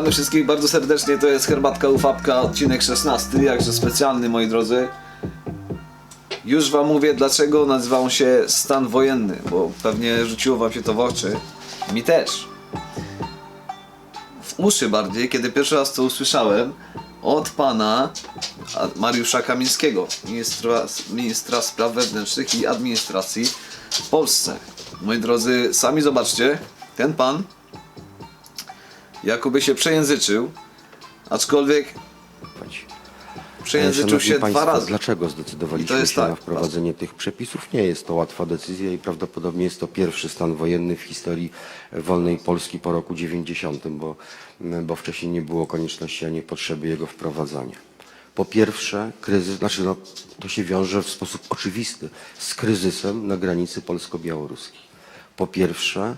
Witamy wszystkich bardzo serdecznie, to jest Herbatka Ufapka, odcinek 16, jakże specjalny moi drodzy. Już wam mówię dlaczego nazywa on się stan wojenny, bo pewnie rzuciło wam się to w oczy. Mi też. W uszy bardziej, kiedy pierwszy raz to usłyszałem od pana Mariusza Kamińskiego, ministra, ministra spraw wewnętrznych i administracji w Polsce. Moi drodzy, sami zobaczcie, ten pan Jakoby się przejęzyczył, aczkolwiek przejęzyczył się Państwo, dwa razy. Dlaczego zdecydowaliśmy się tak, na wprowadzenie tych przepisów? Nie jest to łatwa decyzja i prawdopodobnie jest to pierwszy stan wojenny w historii wolnej Polski po roku 90, bo, bo wcześniej nie było konieczności ani potrzeby jego wprowadzania. Po pierwsze, kryzys, znaczy no, to się wiąże w sposób oczywisty z kryzysem na granicy polsko-białoruskiej. Po pierwsze,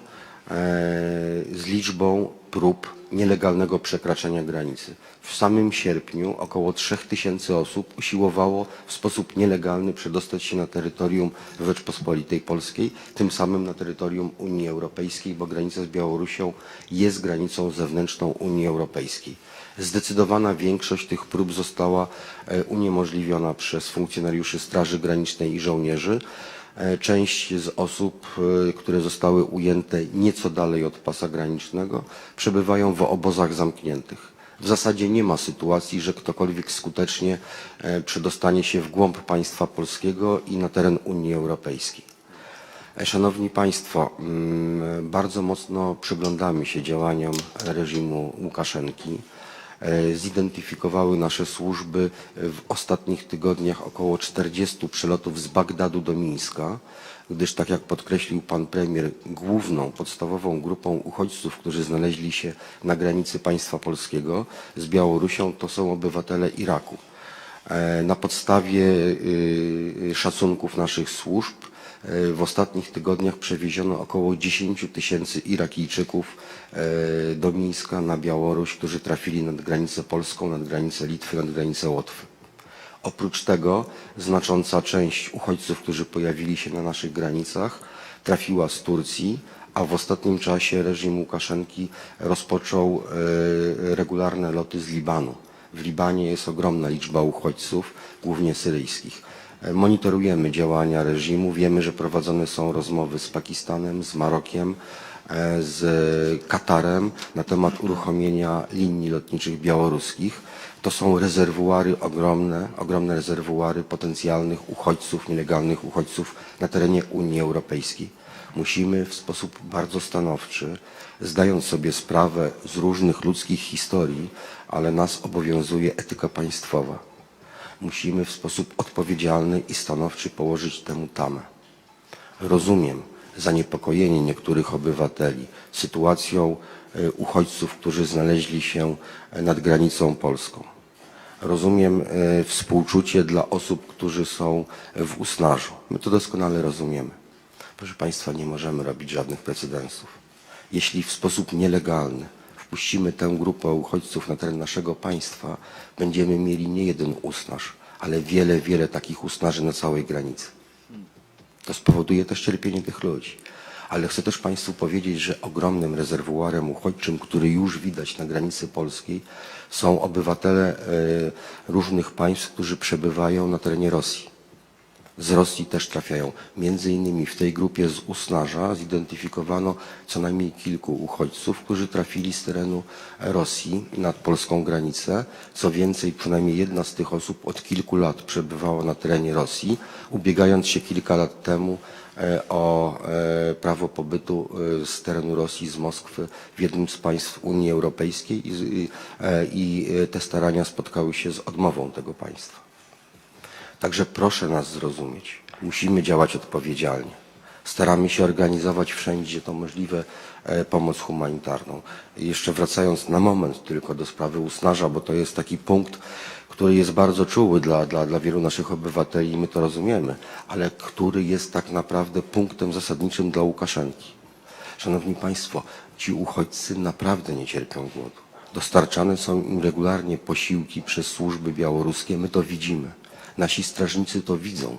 z liczbą prób nielegalnego przekraczania granicy. W samym sierpniu około 3000 osób usiłowało w sposób nielegalny przedostać się na terytorium Rzeczpospolitej Polskiej, tym samym na terytorium Unii Europejskiej, bo granica z Białorusią jest granicą zewnętrzną Unii Europejskiej. Zdecydowana większość tych prób została e, uniemożliwiona przez funkcjonariuszy Straży Granicznej i żołnierzy. E, Część z osób, e, które zostały ujęte nieco dalej od pasa granicznego, przebywają w obozach zamkniętych. W zasadzie nie ma sytuacji, że ktokolwiek skutecznie e, przedostanie się w głąb państwa polskiego i na teren Unii Europejskiej. Szanowni Państwo, mm, bardzo mocno przyglądamy się działaniom reżimu Łukaszenki. E, Zidentyfikowały nasze służby w ostatnich tygodniach około 40 przelotów z Bagdadu do Mińska, gdyż tak jak podkreślił pan premier, główną, podstawową grupą uchodźców, którzy znaleźli się na granicy państwa polskiego z Białorusią, to są obywatele Iraku. E, Na podstawie y, szacunków naszych służb w ostatnich tygodniach przewieziono około 10 tysięcy Irakijczyków e, do Mińska na Białoruś, którzy trafili nad granicę polską, nad granicę Litwy, nad granicę Łotwy. Oprócz tego znacząca część uchodźców, którzy pojawili się na naszych granicach, trafiła z Turcji, a w ostatnim czasie reżim Łukaszenki rozpoczął e, regularne loty z Libanu. W Libanie jest ogromna liczba uchodźców, głównie syryjskich. Monitorujemy działania reżimu, wiemy, że prowadzone są rozmowy z Pakistanem, z Marokiem, e, z Katarem na temat uruchomienia linii lotniczych białoruskich. To są rezerwuary ogromne, ogromne rezerwuary potencjalnych uchodźców, nielegalnych uchodźców na terenie Unii Europejskiej. Musimy w sposób bardzo stanowczy, zdając sobie sprawę z różnych ludzkich historii, ale nas obowiązuje etyka państwowa. Musimy w sposób odpowiedzialny i stanowczy położyć temu tamę. Rozumiem zaniepokojenie niektórych obywateli sytuacją e, uchodźców, którzy znaleźli się e, nad granicą polską. Rozumiem e, współczucie dla osób, którzy są w Usnarzu. My to doskonale rozumiemy. Proszę Państwa, nie możemy robić żadnych precedensów. Jeśli w sposób nielegalny wpuścimy tę grupę uchodźców na teren naszego państwa, będziemy mieli nie jeden Usnarz, ale wiele, wiele takich Usnarzy na całej granicy. To spowoduje też cierpienie tych ludzi. Ale chcę też Państwu powiedzieć, że ogromnym rezerwuarem uchodźczym, który już widać na granicy polskiej, są obywatele e, różnych państw, którzy przebywają na terenie Rosji. Z Rosji też trafiają. Między innymi w tej grupie z Usnarza zidentyfikowano co najmniej kilku uchodźców, którzy trafili z terenu Rosji nad polską granicę. Co więcej, przynajmniej jedna z tych osób od kilku lat przebywała na terenie Rosji, ubiegając się kilka lat temu e, o e, prawo pobytu e, z terenu Rosji, z Moskwy w jednym z państw Unii Europejskiej i, i, te starania spotkały się z odmową tego państwa. Także proszę nas zrozumieć. Musimy działać odpowiedzialnie. Staramy się organizować wszędzie, to możliwe, e, pomoc humanitarną. I jeszcze wracając na moment tylko do sprawy Usnarza, bo to jest taki punkt, który jest bardzo czuły dla, dla, dla wielu naszych obywateli i my to rozumiemy, ale który jest tak naprawdę punktem zasadniczym dla Łukaszenki. Szanowni Państwo, ci uchodźcy naprawdę nie cierpią głodu. Dostarczane są im regularnie posiłki przez służby białoruskie, my to widzimy. Nasi strażnicy to widzą.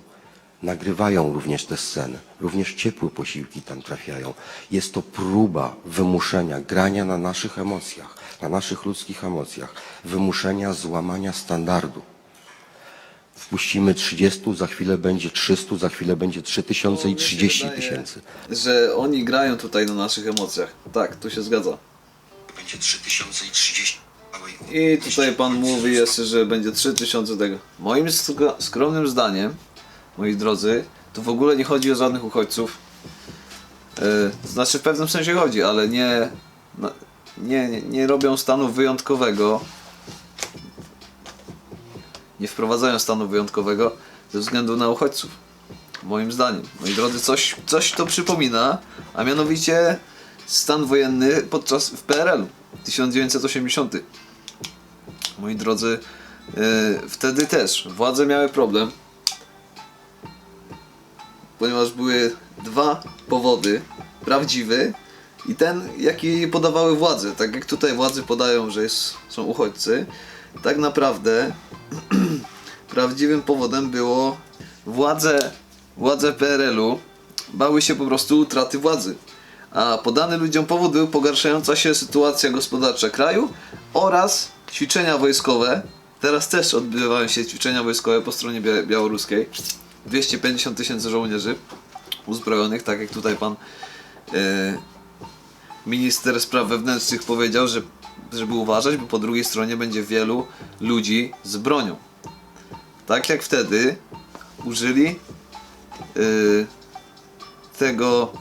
nagrywają również te sceny. Również ciepłe posiłki tam trafiają. Jest to próba wymuszenia, grania na naszych emocjach, na naszych ludzkich emocjach, wymuszenia złamania standardu. Wpuścimy 30, za chwilę będzie 300, za chwilę będzie 3000 i 30 tysięcy. Że oni grają tutaj na naszych emocjach. Tak, tu się zgadza. Będzie 3000 i 30. I tutaj pan mówi jeszcze, że będzie 3000 tego. Moim skro- skromnym zdaniem, moi drodzy, tu w ogóle nie chodzi o żadnych uchodźców. Yy, znaczy w pewnym sensie chodzi, ale nie, no, nie, nie, nie robią stanu wyjątkowego. Nie wprowadzają stanu wyjątkowego ze względu na uchodźców. Moim zdaniem. Moi drodzy, coś, coś to przypomina, a mianowicie stan wojenny podczas w PRL 1980. Moi drodzy, yy, wtedy też władze miały problem, ponieważ były dwa powody, prawdziwy i ten, jaki podawały władze. Tak jak tutaj władze podają, że jest, są uchodźcy, tak naprawdę prawdziwym powodem było władze, władze PRL-u bały się po prostu utraty władzy. A podany ludziom powód był pogarszająca się sytuacja gospodarcza kraju oraz ćwiczenia wojskowe. Teraz też odbywają się ćwiczenia wojskowe po stronie bia- białoruskiej. 250 tysięcy żołnierzy uzbrojonych, tak jak tutaj pan e, minister spraw wewnętrznych powiedział, że, żeby uważać, bo po drugiej stronie będzie wielu ludzi z bronią. Tak jak wtedy użyli e, tego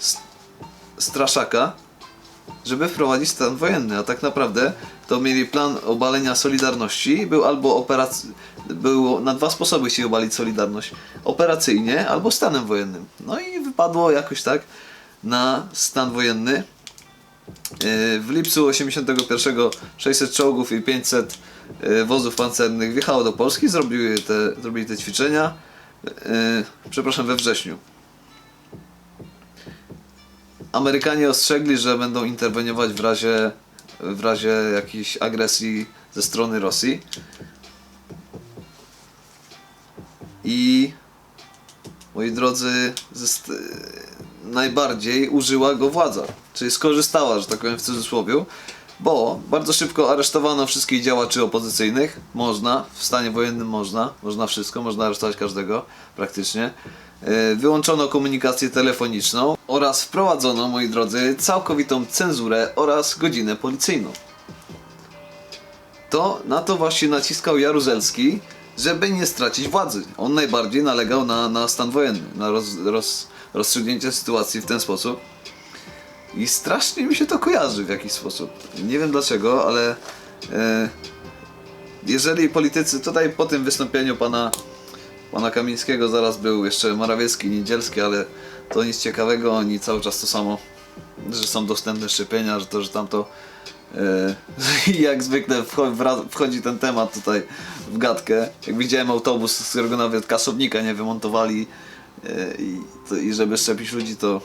st- straszaka, żeby wprowadzić stan wojenny, a tak naprawdę to mieli plan obalenia Solidarności, był albo operac... był na dwa sposoby chcieli obalić Solidarność, operacyjnie albo stanem wojennym. No i wypadło jakoś tak na stan wojenny. Yy, W lipcu 81 600 czołgów i 500 yy, wozów pancernych wjechało do Polski, zrobiły te, zrobili te ćwiczenia, yy, przepraszam, we wrześniu. Amerykanie ostrzegli, że będą interweniować w razie, w razie jakiejś agresji ze strony Rosji. I moi drodzy, najbardziej użyła go władza, czyli skorzystała, że tak powiem w cudzysłowie, bo bardzo szybko aresztowano wszystkich działaczy opozycyjnych. Można, w stanie wojennym można, można wszystko, można aresztować każdego praktycznie. E, Wyłączono komunikację telefoniczną oraz wprowadzono, moi drodzy, całkowitą cenzurę oraz godzinę policyjną. To na to właśnie naciskał Jaruzelski, żeby nie stracić władzy. On najbardziej nalegał na, na stan wojenny, na roz, roz, rozstrzygnięcie sytuacji w ten sposób. I strasznie mi się to kojarzy w jakiś sposób. Nie wiem dlaczego, ale e, jeżeli politycy, tutaj po tym wystąpieniu pana, pana Kamińskiego zaraz był jeszcze Morawiecki, Niedzielski, ale to nic ciekawego, oni cały czas to samo, że są dostępne szczepienia, że to, że tamto e, i jak zwykle wchodzi ten temat tutaj w gadkę. Jak widziałem autobus, z którego nawet kasobnika nie wymontowali e, i, to, i żeby szczepić ludzi, to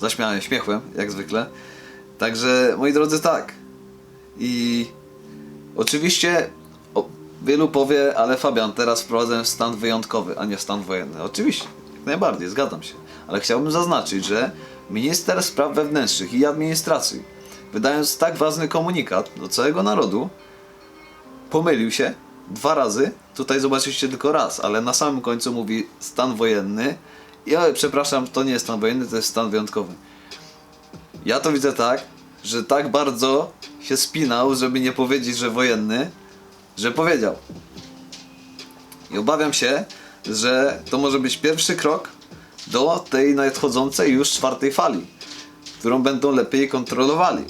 zaśmiałem śmiechłem, jak zwykle. Także, moi drodzy, tak. I oczywiście wielu powie, ale Fabian, teraz wprowadzę stan wyjątkowy, a nie stan wojenny. Oczywiście, jak najbardziej, zgadzam się. Ale chciałbym zaznaczyć, że minister spraw wewnętrznych i administracji, wydając tak ważny komunikat do całego narodu, pomylił się dwa razy. Tutaj zobaczycie tylko raz, ale na samym końcu mówi stan wojenny. Ale przepraszam, to nie jest stan wojenny, to jest stan wyjątkowy. Ja to widzę tak, że tak bardzo się spinał, żeby nie powiedzieć, że wojenny, że powiedział. I obawiam się, że to może być pierwszy krok do tej nadchodzącej już czwartej fali, którą będą lepiej kontrolowali.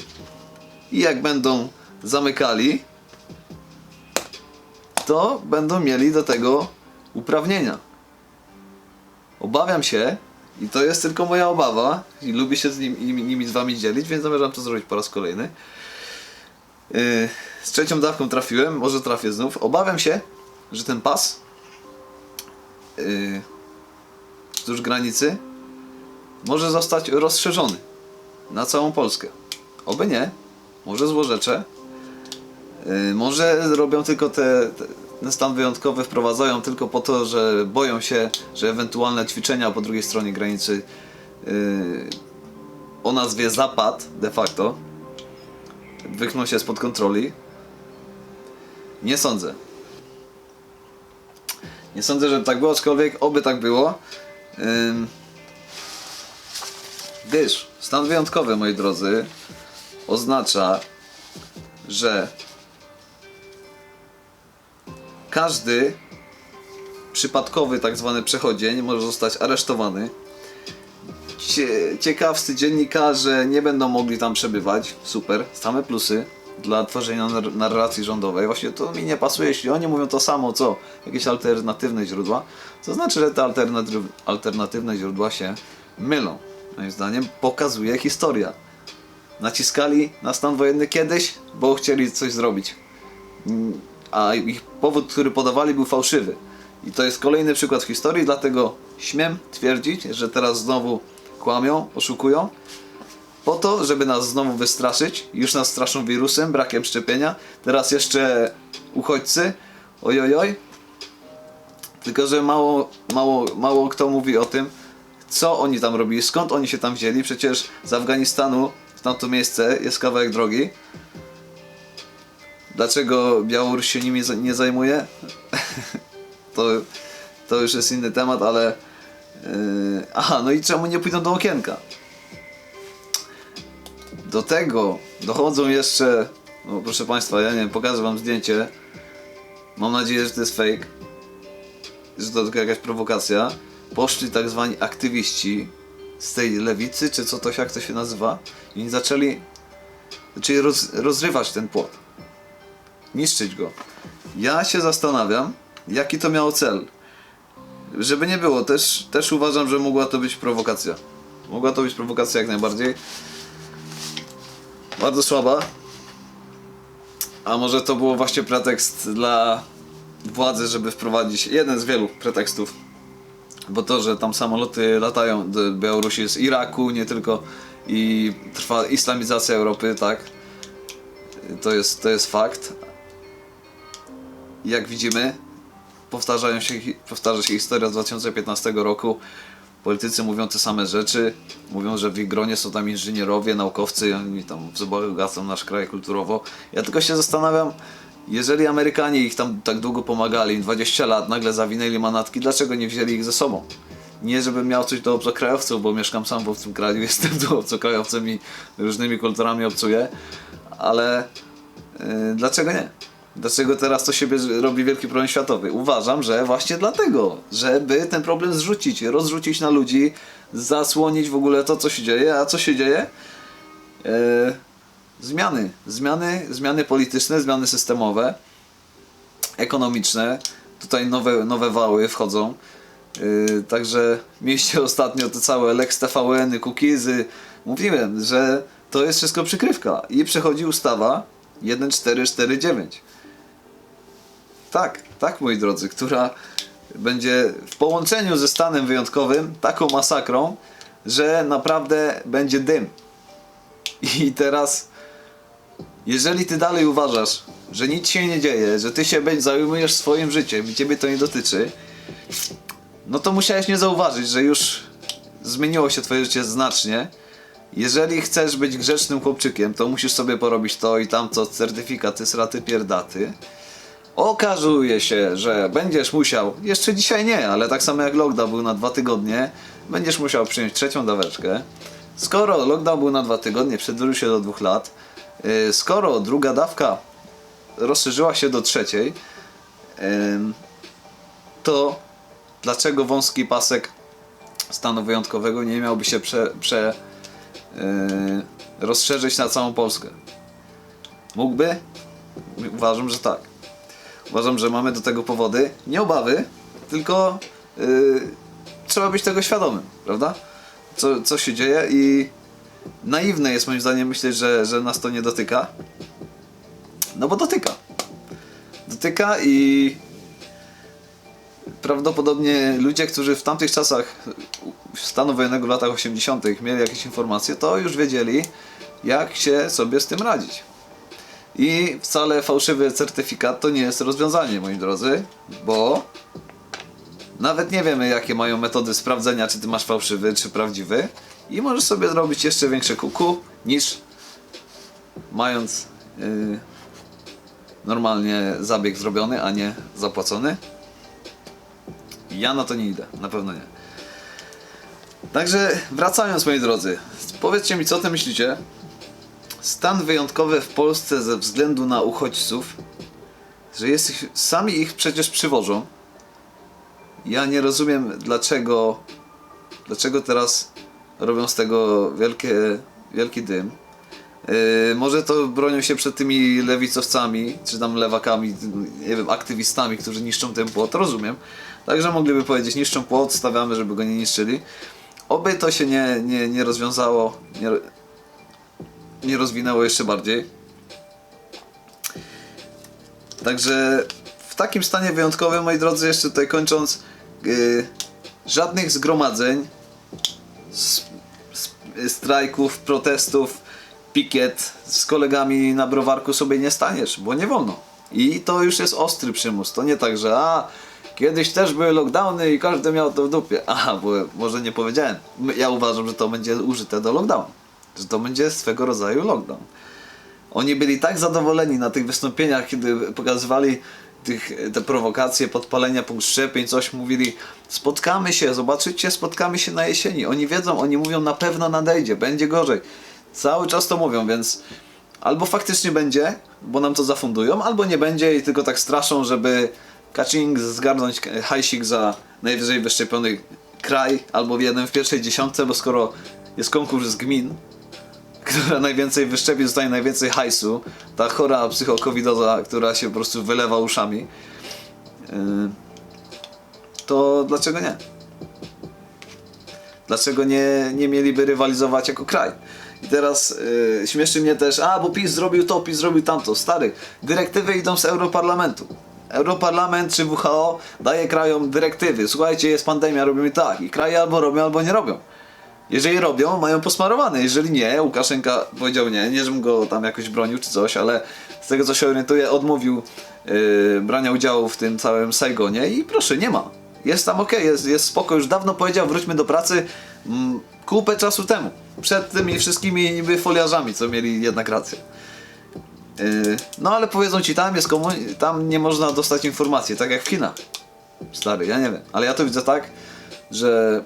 I jak będą zamykali, to będą mieli do tego uprawnienia. Obawiam się, i to jest tylko moja obawa, i lubię się z nim, nimi, nimi z wami dzielić, więc zamierzam to zrobić po raz kolejny. Yy, z trzecią dawką trafiłem, może trafię znów. Obawiam się, że ten pas yy, wzdłuż granicy może zostać rozszerzony na całą Polskę. Oby nie, może złorzeczę, yy, może robią tylko te, te ten stan wyjątkowy wprowadzają tylko po to, że boją się, że ewentualne ćwiczenia po drugiej stronie granicy yy, o nazwie Zapad de facto wykną się spod kontroli. Nie sądzę. Nie sądzę, że tak było, aczkolwiek oby tak było. Ym, Gdyż stan wyjątkowy, moi drodzy, oznacza, że każdy przypadkowy tak zwany przechodzień może zostać aresztowany. Cie, ciekawscy dziennikarze nie będą mogli tam przebywać. Super, same plusy dla tworzenia nar- narracji rządowej. Właśnie to mi nie pasuje, jeśli oni mówią to samo, co jakieś alternatywne źródła, to znaczy, że te alternatyw- alternatywne źródła się mylą. Moim zdaniem pokazuje historia. Naciskali na stan wojenny kiedyś, bo chcieli coś zrobić a ich powód, który podawali, był fałszywy. I to jest kolejny przykład w historii, dlatego śmiem twierdzić, że teraz znowu kłamią, oszukują, po to, żeby nas znowu wystraszyć. Już nas straszą wirusem, brakiem szczepienia. Teraz jeszcze uchodźcy. Ojojoj. Tylko, że mało, mało, mało kto mówi o tym, co oni tam robili, skąd oni się tam wzięli. Przecież z Afganistanu w tamto miejsce jest kawałek drogi. Dlaczego Białoruś się nimi nie zajmuje? to, to już jest inny temat, ale. Yy, aha, no i czemu nie pójdą do okienka? Do tego dochodzą jeszcze. No, proszę Państwa, ja nie wiem, pokażę Wam zdjęcie. Mam nadzieję, że to jest fake. Że to tylko jakaś prowokacja. Poszli tak zwani aktywiści z tej lewicy, czy co to jak to się nazywa, i zaczęli. Zaczęli roz, rozrywać ten płot niszczyć go. Ja się zastanawiam, jaki to miało cel. Żeby nie było, też, też uważam, że mogła to być prowokacja. Mogła to być prowokacja jak najbardziej. Bardzo słaba. A może to było właśnie pretekst dla władzy, żeby wprowadzić jeden z wielu pretekstów. Bo to, że tam samoloty latają do Białorusi z Iraku, nie tylko i trwa islamizacja Europy, tak? To jest, to jest fakt. Jak widzimy, powtarzają się, powtarza się historia z 2015 roku. Politycy mówią te same rzeczy. Mówią, że w ich gronie są tam inżynierowie, naukowcy oni tam wzbogacą nasz kraj kulturowo. Ja tylko się zastanawiam, jeżeli Amerykanie ich tam tak długo pomagali, 20 lat, nagle zawinęli manatki, dlaczego nie wzięli ich ze sobą? Nie, żebym miał coś do obcokrajowców, bo mieszkam sam w obcym kraju, jestem tu obcokrajowcem i różnymi kulturami obcuję, ale yy, dlaczego nie? Dlaczego teraz to siebie robi wielki problem światowy? Uważam, że właśnie dlatego, żeby ten problem zrzucić, rozrzucić na ludzi, zasłonić w ogóle to, co się dzieje. A co się dzieje? Yy, zmiany. Zmiany, zmiany polityczne, zmiany systemowe, ekonomiczne. Tutaj nowe, nowe wały wchodzą. Yy, także mieliście ostatnio te całe Lex TVN, cookiesy. Mówiłem, że to jest wszystko przykrywka. I przechodzi ustawa 1449. Tak, tak moi drodzy, która będzie w połączeniu ze stanem wyjątkowym taką masakrą, że naprawdę będzie dym. I teraz, jeżeli ty dalej uważasz, że nic się nie dzieje, że ty się zajmujesz swoim życiem i ciebie to nie dotyczy, no to musiałeś nie zauważyć, że już zmieniło się twoje życie znacznie. Jeżeli chcesz być grzecznym chłopczykiem, to musisz sobie porobić to i tamto, certyfikaty, sraty, pierdaty. Okazuje się, że będziesz musiał, jeszcze dzisiaj nie, ale tak samo jak lockdown był na dwa tygodnie, będziesz musiał przyjąć trzecią daweczkę. Skoro lockdown był na dwa tygodnie, przedłużył się do dwóch lat, yy, skoro druga dawka rozszerzyła się do trzeciej, to dlaczego wąski pasek stanu wyjątkowego nie miałby się prze, prze, yy, rozszerzyć na całą Polskę? Mógłby? Uważam, że tak. Uważam, że mamy do tego powody. Nie obawy, tylko yy, trzeba być tego świadomym, prawda? Co, co się dzieje i naiwne jest moim zdaniem myśleć, że, że nas to nie dotyka. No bo dotyka. Dotyka i prawdopodobnie ludzie, którzy w tamtych czasach stanu wojennego w latach 80. mieli jakieś informacje, to już wiedzieli, jak się sobie z tym radzić. I wcale fałszywy certyfikat to nie jest rozwiązanie, moi drodzy, bo nawet nie wiemy, jakie mają metody sprawdzenia, czy ty masz fałszywy, czy prawdziwy. I możesz sobie zrobić jeszcze większe kuku, niż mając yy, normalnie zabieg zrobiony, a nie zapłacony. Ja na to nie idę, na pewno nie. Także wracając, moi drodzy, powiedzcie mi, co ty myślicie? Stan wyjątkowy w Polsce ze względu na uchodźców, że jest ich, sami ich przecież przywożą. Ja nie rozumiem, dlaczego, dlaczego teraz robią z tego wielkie, wielki dym. Yy, może to bronią się przed tymi lewicowcami, czy tam lewakami, nie wiem, aktywistami, którzy niszczą ten płot, rozumiem. Także mogliby powiedzieć, niszczą płot, stawiamy, żeby go nie niszczyli. Oby to się nie, nie, nie rozwiązało, nie, nie rozwinęło jeszcze bardziej. Także w takim stanie wyjątkowym, moi drodzy, jeszcze tutaj kończąc, yy, żadnych zgromadzeń, strajków, protestów, pikiet z kolegami na browarku sobie nie staniesz, bo nie wolno. I to już jest ostry przymus. To nie tak, że a kiedyś też były lockdowny i każdy miał to w dupie. Aha, bo może nie powiedziałem. Ja uważam, że to będzie użyte do lockdownu. Że to będzie swego rodzaju lockdown. Oni byli tak zadowoleni na tych wystąpieniach, kiedy pokazywali tych, te prowokacje, podpalenia punkt szczepień, coś mówili, spotkamy się, zobaczycie, spotkamy się na jesieni. Oni wiedzą, oni mówią, na pewno nadejdzie, będzie gorzej. Cały czas to mówią, więc albo faktycznie będzie, bo nam to zafundują, albo nie będzie i tylko tak straszą, żeby Kaczyńsk zgarnąć hajsik za najwyżej wyszczepiony kraj, albo jeden w pierwszej dziesiątce, bo skoro jest konkurs z gmin, która najwięcej wyszczepi, dostaje najwięcej hajsu. Ta chora psychokowidoza, która się po prostu wylewa uszami. Yy, to dlaczego nie? Dlaczego nie, nie mieliby rywalizować jako kraj? I teraz yy, śmieszy mnie też, a bo PiS zrobił to, PiS zrobił tamto. Stary, dyrektywy idą z Europarlamentu. Europarlament czy WHO daje krajom dyrektywy. Słuchajcie, jest pandemia, robimy tak. I kraje albo robią, albo nie robią. Jeżeli robią, mają posmarowane. Jeżeli nie, Łukaszenka powiedział nie, nie żebym go tam jakoś bronił czy coś, ale z tego co się orientuję, odmówił yy, brania udziału w tym całym Saigonie i proszę, nie ma. Jest tam ok, jest, jest spoko, już dawno powiedział, wróćmy do pracy mm, kupę czasu temu. Przed tymi wszystkimi niby foliarzami, co mieli jednak rację. Yy, no ale powiedzą ci, tam jest komu- tam nie można dostać informacji, tak jak w Chinach. Stary, ja nie wiem, ale ja to widzę tak, że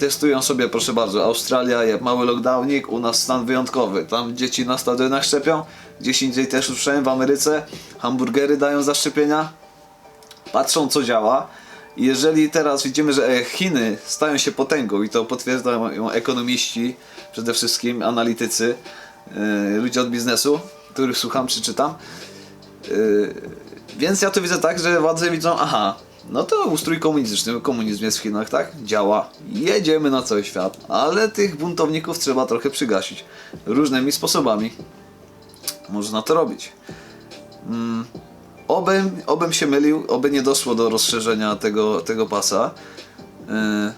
testują sobie, proszę bardzo, Australia, jak mały lockdownik, u nas stan wyjątkowy. Tam dzieci na stadionach szczepią, gdzieś indziej też słyszałem w Ameryce, hamburgery dają zaszczepienia, patrzą co działa. Jeżeli teraz widzimy, że e, Chiny stają się potęgą i to potwierdzają ekonomiści, przede wszystkim analitycy, yy, ludzie od biznesu, których słucham czy czytam, Yy, więc ja to widzę tak, że władze widzą, aha, no to ustrój komunistyczny, komunizm jest w Chinach, tak? Działa. Jedziemy na cały świat, ale tych buntowników trzeba trochę przygasić. Różnymi sposobami można to robić. Mm, obym, obym się mylił, oby nie doszło do rozszerzenia tego, tego pasa. Yy,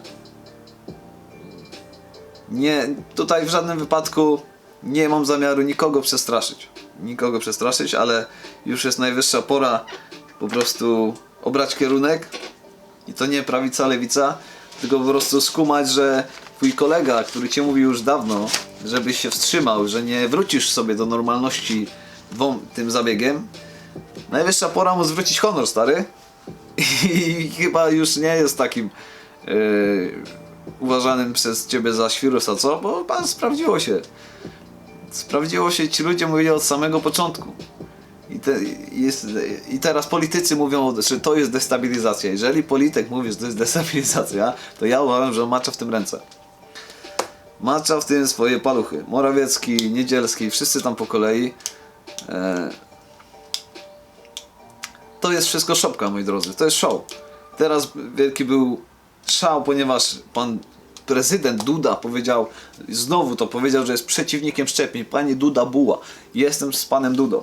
nie, tutaj w żadnym wypadku nie mam zamiaru nikogo przestraszyć. Nikogo przestraszyć, ale już jest najwyższa pora po prostu obrać kierunek i to nie prawica, lewica, tylko po prostu skumać, że twój kolega, który cię mówił już dawno, żebyś się wstrzymał, że nie wrócisz sobie do normalności dwom, tym zabiegiem, najwyższa pora mu zwrócić honor, stary. I chyba już nie jest takim yy, uważanym przez ciebie za świrusa, co? Bo pan sprawdziło się. Sprawdziło się, ci ludzie mówili od samego początku. I, te, jest, I teraz politycy mówią, że to jest destabilizacja. Jeżeli polityk mówi, że to jest destabilizacja, to ja uważam, że macza w tym ręce. Macza w tym swoje paluchy. Morawiecki, Niedzielski, wszyscy tam po kolei. E, to jest wszystko szopka, moi drodzy. To jest show. Teraz wielki był szał, ponieważ pan prezydent Duda powiedział, znowu to powiedział, że jest przeciwnikiem szczepień. Panie Duda Buła, jestem z panem Dudą.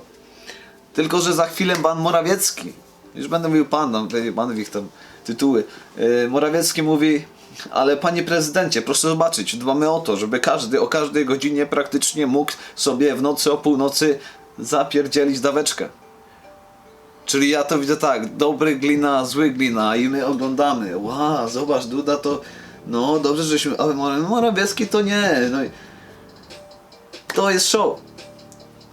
Tylko, że za chwilę pan Morawiecki, już będę mówił pan, tam, pan ich tam tytuły, yy, Morawiecki mówi, ale panie prezydencie, proszę zobaczyć, dbamy o to, żeby każdy o każdej godzinie praktycznie mógł sobie w nocy o północy zapierdzielić daweczkę. Czyli ja to widzę tak, dobry glina, zły glina i my oglądamy. Wow, zobacz, Duda to, no dobrze, żeśmy, ale Mora- Morawiecki to nie. No, i- to jest show.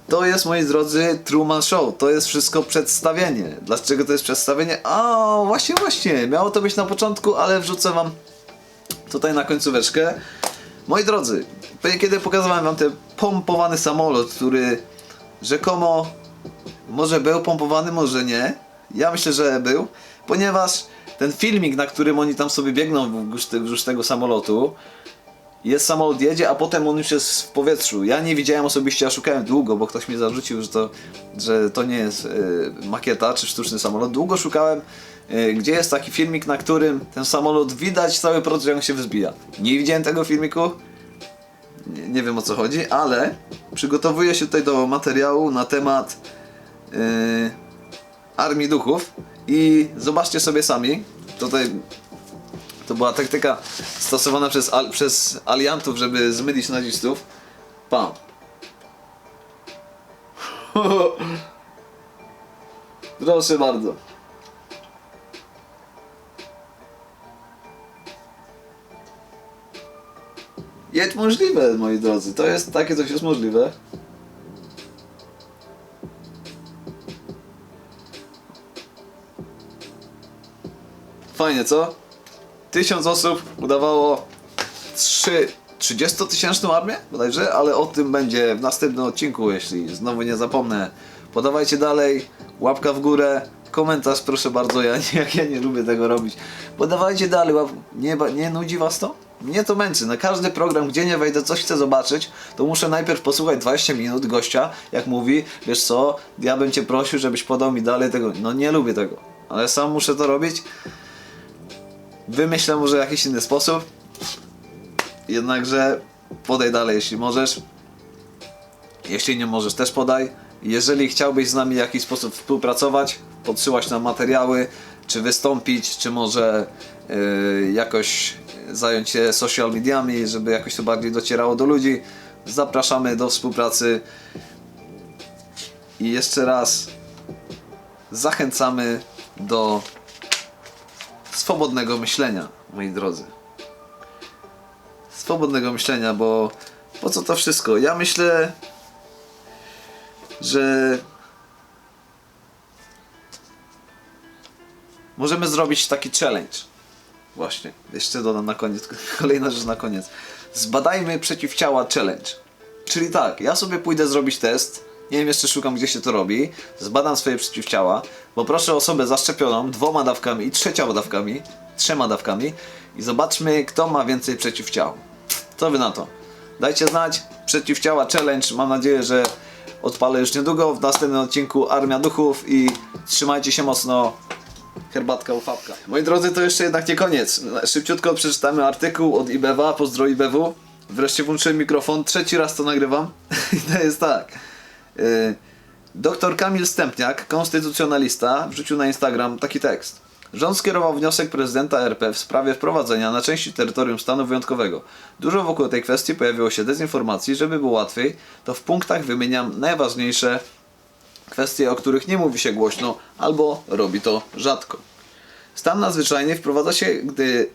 To jest, moi drodzy, Truman Show. To jest wszystko przedstawienie. Dlaczego to jest przedstawienie? A, właśnie, właśnie. Miało to być na początku, ale wrzucę wam tutaj na końcóweczkę. Moi drodzy, kiedy pokazywałem wam ten pompowany samolot, który rzekomo może był pompowany, może nie. Ja myślę, że był, ponieważ ten filmik, na którym oni tam sobie biegną wzdłuż te- wzdłuż tego samolotu, jest samolot jedzie, a potem on już jest w powietrzu. Ja nie widziałem osobiście, ja szukałem długo, bo ktoś mi zarzucił, że to, że to nie jest e, makieta czy sztuczny samolot. Długo szukałem, e, gdzie jest taki filmik, na którym ten samolot widać cały proces, jak się wzbija. Nie widziałem tego filmiku, nie, nie wiem o co chodzi, ale przygotowuję się tutaj do materiału na temat yy, Armii Duchów i zobaczcie sobie sami, tutaj to była taktyka stosowana przez, al, przez aliantów, żeby zmylić nazistów. Pam. Proszę bardzo. Jest możliwe, moi drodzy. To jest takie coś jest możliwe. Fajnie, co? Tysiąc osób udawało 3 30-tysięczną armię bodajże, ale o tym będzie w następnym odcinku, jeśli znowu nie zapomnę. Podawajcie dalej, łapka w górę, komentarz proszę bardzo, ja nie, ja nie lubię tego robić. Podawajcie dalej, łap... nie, nie nudzi was to? Mnie to męczy, na każdy program, gdzie nie wejdę, coś chcę zobaczyć, to muszę najpierw posłuchać 20 minut gościa, jak mówi, wiesz co, ja bym cię prosił, żebyś podał mi dalej tego, no nie lubię tego, ale sam muszę to robić, wymyślę może jakiś inny sposób, Jednakże podaj dalej, jeśli możesz. Jeśli nie możesz, też podaj. Jeżeli chciałbyś z nami w jakiś sposób współpracować, podsyłać nam materiały, czy wystąpić, czy może yy, jakoś zająć się social mediami, żeby jakoś to bardziej docierało do ludzi, zapraszamy do współpracy. I jeszcze raz zachęcamy do swobodnego myślenia, moi drodzy swobodnego myślenia, bo po co to wszystko? Ja myślę, że możemy zrobić taki challenge. Właśnie, jeszcze dodam na koniec, kolejna rzecz na koniec. Zbadajmy przeciwciała challenge. Czyli tak, ja sobie pójdę zrobić test, nie wiem, jeszcze szukam gdzie się to robi, zbadam swoje przeciwciała, poproszę osobę zaszczepioną dwoma dawkami i dawkami, trzema dawkami i zobaczmy kto ma więcej przeciwciał. Co wy na to? Dajcie znać, przeciwciała challenge, mam nadzieję, że odpalę już niedługo w następnym odcinku Armia Duchów i trzymajcie się mocno, herbatka ufapka. Moi drodzy, to jeszcze jednak nie koniec. Szybciutko przeczytamy artykuł od IBWA, pozdro IBW. Wreszcie włączyłem mikrofon, trzeci raz to nagrywam. I to jest tak. Yy, Doktor Kamil Stępniak, konstytucjonalista, wrzucił na Instagram taki tekst. Rząd skierował wniosek prezydenta RP w sprawie wprowadzenia na części terytorium stanu wyjątkowego. Dużo wokół tej kwestii pojawiło się dezinformacji, żeby było łatwiej, to w punktach wymieniam najważniejsze kwestie, o których nie mówi się głośno albo robi to rzadko. Stan nadzwyczajny wprowadza się, gdy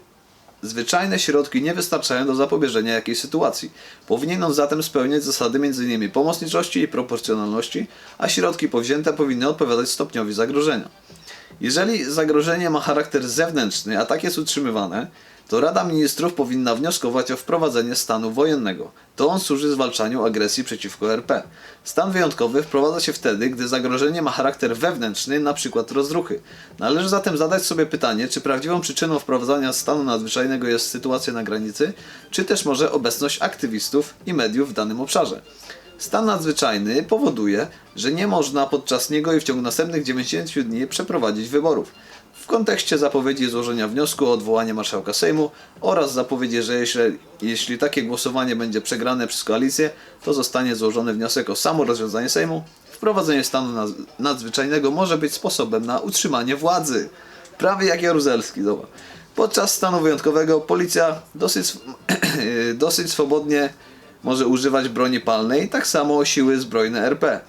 zwyczajne środki nie wystarczają do zapobieżenia jakiejś sytuacji. Powinien on zatem spełniać zasady m.in. pomocniczości i proporcjonalności, a środki powzięte powinny odpowiadać stopniowi zagrożenia. Jeżeli zagrożenie ma charakter zewnętrzny, a tak jest utrzymywane, to Rada Ministrów powinna wnioskować o wprowadzenie stanu wojennego. To on służy zwalczaniu agresji przeciwko RP. Stan wyjątkowy wprowadza się wtedy, gdy zagrożenie ma charakter wewnętrzny, np. rozruchy. Należy zatem zadać sobie pytanie, czy prawdziwą przyczyną wprowadzania stanu nadzwyczajnego jest sytuacja na granicy, czy też może obecność aktywistów i mediów w danym obszarze. Stan nadzwyczajny powoduje, że nie można podczas niego i w ciągu następnych 90 dni przeprowadzić wyborów. W kontekście zapowiedzi złożenia wniosku o odwołanie marszałka Sejmu oraz zapowiedzi, że jeśli, jeśli takie głosowanie będzie przegrane przez koalicję, to zostanie złożony wniosek o samo rozwiązanie Sejmu. Wprowadzenie stanu nadzwyczajnego może być sposobem na utrzymanie władzy. Prawie jak Jaruzelski, dobra. Podczas stanu wyjątkowego policja dosyć, dosyć swobodnie może używać broni palnej, tak samo siły zbrojne RP.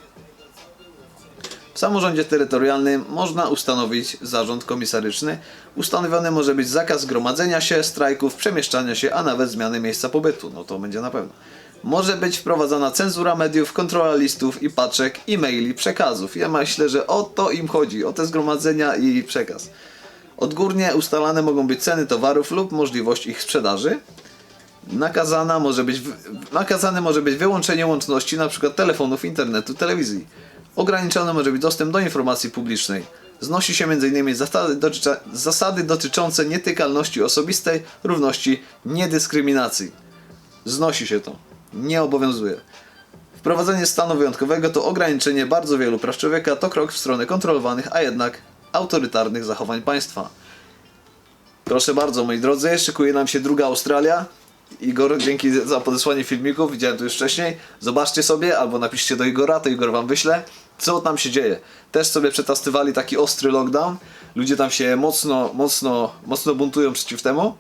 W samorządzie terytorialnym można ustanowić zarząd komisaryczny. Ustanowiony może być zakaz gromadzenia się, strajków, przemieszczania się, a nawet zmiany miejsca pobytu. No to będzie na pewno. Może być wprowadzana cenzura mediów, kontrola listów i paczek, e-maili, przekazów. Ja myślę, że o to im chodzi, o te zgromadzenia i przekaz. Odgórnie ustalane mogą być ceny towarów lub możliwość ich sprzedaży. Nakazana może być, nakazane może być wyłączenie łączności np. telefonów, internetu, telewizji. Ograniczony może być dostęp do informacji publicznej. Znosi się m.in. Zasady, zasady dotyczące nietykalności osobistej, równości, niedyskryminacji. Znosi się to. Nie obowiązuje. Wprowadzenie stanu wyjątkowego to ograniczenie bardzo wielu praw człowieka, to krok w stronę kontrolowanych, a jednak autorytarnych zachowań państwa. Proszę bardzo, moi drodzy, szykuje nam się druga Australia. Igor, dzięki za podesłanie filmików, widziałem to już wcześniej. Zobaczcie sobie, albo napiszcie do Igora, to Igor wam wyśle, co tam się dzieje. Też sobie przetestowali taki ostry lockdown. Ludzie tam się mocno, mocno, mocno buntują przeciw temu.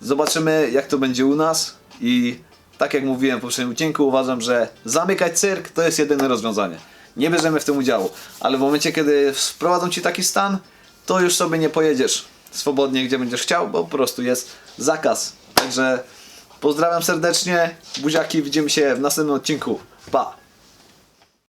Zobaczymy, jak to będzie u nas i tak jak mówiłem w poprzednim odcinku, uważam, że zamykać cyrk to jest jedyne rozwiązanie. Nie bierzemy w tym udziału, ale w momencie, kiedy wprowadzą ci taki stan, to już sobie nie pojedziesz swobodnie, gdzie będziesz chciał, bo po prostu jest zakaz. Także pozdrawiam serdecznie, buziaki, widzimy się w następnym odcinku. Pa!